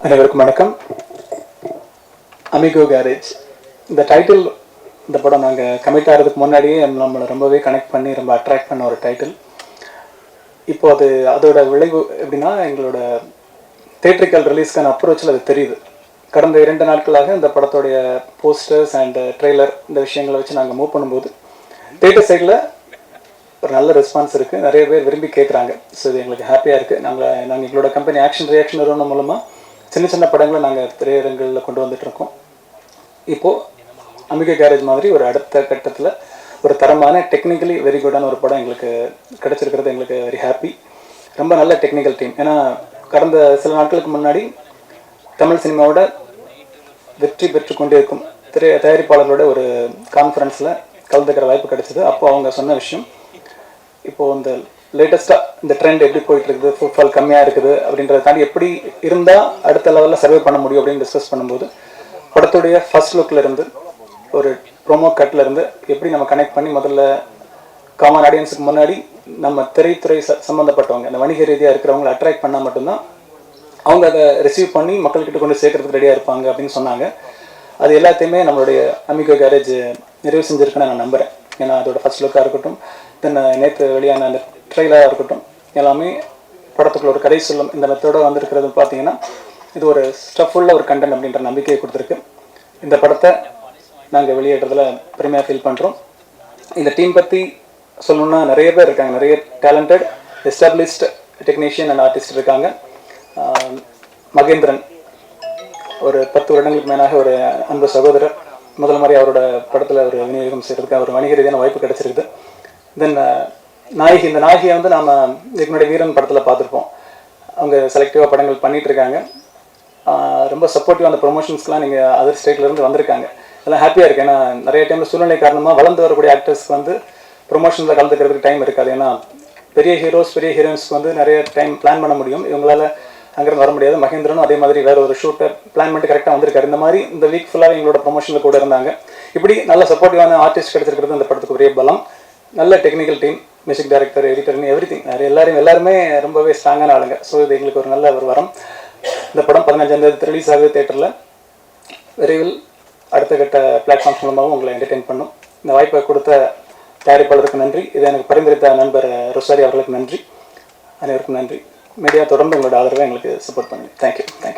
அனைவருக்கும் வணக்கம். Amigo garage இந்த டைட்டில் இந்த படம் நாங்கள் கமிட் ஆகிறதுக்கு முன்னாடியே நம்மளை ரொம்பவே கனெக்ட் பண்ணி ரொம்ப அட்ராக்ட் பண்ண ஒரு டைட்டில் இப்போ அது அதோட விளைவு எப்படின்னா எங்களோட தேட்ரிக்கல் ரிலீஸ்க்கான அப்ரோச்சில் அது தெரியுது. கடந்த இரண்டு நாட்களாக இந்த படத்தோடைய போஸ்டர்ஸ் அண்ட் ட்ரெய்லர் இந்த விஷயங்களை வச்சு நாங்கள் மூவ் பண்ணும்போது தேட்டர் சைடில் ஒரு நல்ல ரெஸ்பான்ஸ் இருக்குது நிறைய பேர் விரும்பி கேட்குறாங்க ஸோ இது எங்களுக்கு ஹாப்பியாக இருக்குது நாங்கள் நாங்கள் எங்களோட கம்பெனி ஆக்ஷன் ரியாக்ஷன் நிறுவனம் மூலமாக சின்ன சின்ன படங்களை நாங்கள் திரையரங்குகளில் கொண்டு வந்துட்டு இருக்கோம் இப்போது அம்பிகை கேரேஜ் மாதிரி ஒரு அடுத்த கட்டத்தில் ஒரு தரமான டெக்னிக்கலி வெரி குட்டான ஒரு படம் எங்களுக்கு கிடச்சிருக்கிறது. எங்களுக்கு வெரி ஹாப்பி ரொம்ப நல்ல டெக்னிக்கல் டீம் ஏன்னா கடந்த சில நாட்களுக்கு முன்னாடி தமிழ் சினிமாவோட வெற்றி பெற்று கொண்டிருக்கும் திரை தயாரிப்பாளர்களோட ஒரு கான்ஃபரன்ஸில் கலந்துக்கிற வாய்ப்பு கிடைச்சிது. அப்போ அவங்க சொன்ன விஷயம் இப்போது இந்த லேட்டஸ்ட்டாக இந்த ட்ரெண்ட் எப்படி போயிட்டு இருக்குது ஃபுட்ஃபால் கம்மியாக இருக்குது அப்படின்றத தாண்டி எப்படி இருந்தால் அடுத்த லெவலில் சர்வே பண்ண முடியும் அப்படின்னு டிஸ்கஸ் பண்ணும்போது படத்துடைய ஃபர்ஸ்ட் லுக்கில் இருந்து ஒரு ப்ரோமோ கட்டில் இருந்து எப்படி நம்ம கனெக்ட் பண்ணி முதல்ல காமன் ஆடியன்ஸுக்கு முன்னாடி நம்ம திரைத்துறை ச சம்மந்தப்பட்டவங்க இந்த வணிக ரீதியாக இருக்கிறவங்களை அட்ராக்ட் பண்ணால் மட்டும்தான் அவங்க அதை ரிசீவ் பண்ணி மக்கள்கிட்ட கொண்டு சேர்க்கறதுக்கு ரெடியாக இருப்பாங்க அப்படின்னு சொன்னாங்க. அது எல்லாத்தையுமே நம்மளுடைய அமிகோ கேரேஜ் நிறைவு செஞ்சுருக்குன்னு நான் நம்புகிறேன் ஏன்னா அதோட ஃபர்ஸ்ட் லுக்காக இருக்கட்டும் தென் நேற்று வெளியான அந்த ட்ரெயிலராக இருக்கட்டும் எல்லாமே படத்துக்குள்ள ஒரு கதை சொல்லும் இந்த மெத்தோட வந்திருக்கிறது பார்த்தீங்கன்னா இது ஒரு ஸ்டஃபுள்ள ஒரு கண்டென்ட் அப்படின்ற நம்பிக்கையை கொடுத்துருக்கு. இந்த படத்தை நாங்கள் வெளியேற்றதில் பெருமையாக ஃபீல் பண்ணுறோம் இந்த டீம் பற்றி சொல்லணும்னா நிறைய பேர் இருக்காங்க நிறைய talented established technician and artist இருக்காங்க. மகேந்திரன் ஒரு பத்து வருடங்களுக்கு மேலாக ஒரு அன்பு சகோதரர். முதல் மாதிரி அவரோட படத்தில் ஒரு விநியோகம் செய்கிறதுக்கு அவர் வணிக ரீதியான வாய்ப்பு கிடைச்சிருக்குது. தென் நாயகி இந்த நாயகியை வந்து நாம் இதுக்கு முன்னாடி வீரன் படத்தில் பார்த்துருப்போம். அவங்க செலக்டிவாக படங்கள் பண்ணிகிட்டு இருக்காங்க ரொம்ப சப்போர்ட்டிவ் அந்த ப்ரொமோஷன்ஸ்க்குலாம் நீங்கள் அதர் ஸ்டேட்லேருந்து வந்திருக்காங்க. இதெல்லாம் ஹாப்பியாக இருக்குது ஏன்னா நிறைய டைமில் சூழ்நிலை காரணமாக வளர்ந்து வரக்கூடிய ஆக்டர்ஸ்க்கு வந்து ப்ரொமோஷனில் கலந்துக்கிறதுக்கு டைம் இருக்காது. ஏன்னா பெரிய ஹீரோஸ் பெரிய ஹீரோயின்ஸ்க்கு வந்து நிறைய டைம் பிளான் பண்ண முடியும். இவங்களால் அங்கேருந்து வர முடியாது. மகேந்திரனும் அதே மாதிரி வேறு ஒரு ஷூட்டை பிளான் பண்ணிட்டு கரெக்டாக வந்திருக்காரு. இந்த மாதிரி இந்த வீக் ஃபுல்லாக எங்களோட ப்ரொமோஷனில் கூட இருந்தாங்க. இப்படி நல்ல சப்போர்ட்டிவான ஆர்டிஸ்ட் கிடைச்சிருக்கிறது அந்த படத்துக்கு பெரிய பலம். நல்ல டெக்னிக்கல் டீம் மியூசிக் டைரக்டர் எடிட்டர்னு எவ்ரி திங் எல்லாரும் எல்லாருமே ரொம்பவே ஸ்ட்ராங்கான ஆளுங்க. ஸோ இது எங்களுக்கு ஒரு நல்ல ஒரு வரம். இந்த படம் பதினஞ்சாம் தேதி ரிலீஸ் ஆகுது தேட்டரில் விரைவில் அடுத்த கட்ட பிளாட்ஃபார்ம்ஸ் மூலமாகவும் உங்களை என்டர்டெயின் பண்ணும். இந்த வாய்ப்பை கொடுத்த தயாரிப்பாளருக்கு நன்றி. இதை எனக்கு பரிந்துரைத்த நண்பர் ரொசாரி அவர்களுக்கு நன்றி. அனைவருக்கும் நன்றி. மீடியா தொடர்ந்து உங்களோட ஆதரவை எங்களுக்கு சப்போர்ட் பண்ணுங்க. Thank you thank you